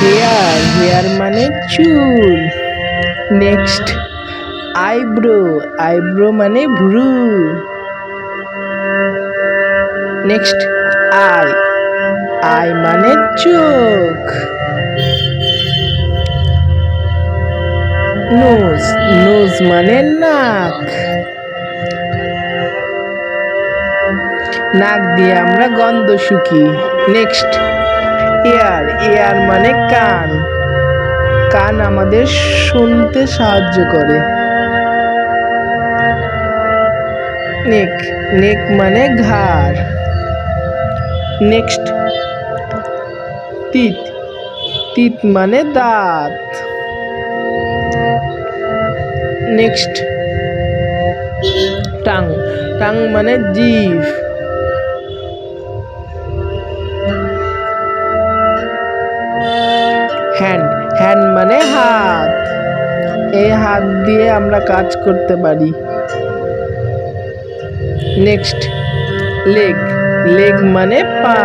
Hair hair মানে চুল। Next eyebrow eyebrow মানে ভ্রু। নেক্সট আই আই মানে চোখ। নোজ নোজ মানে নাক। নাক দিয়ে আমরা গন্ধ শুকি। নেক্সট এয়ার এয়ার মানে কান। কান আমাদের শুনতে সাহায্য করে। নেক নেক মানে ঘাড়। নেক্সট। তিত তিত মানে দাঁত। নেক্সট। টাং টাং মানে জিভ হ্যান্ড হ্যান্ড মানে হাত। এই হাত দিয়ে আমরা কাজ করতে পারি। Next, leg. লেগ মানে পা।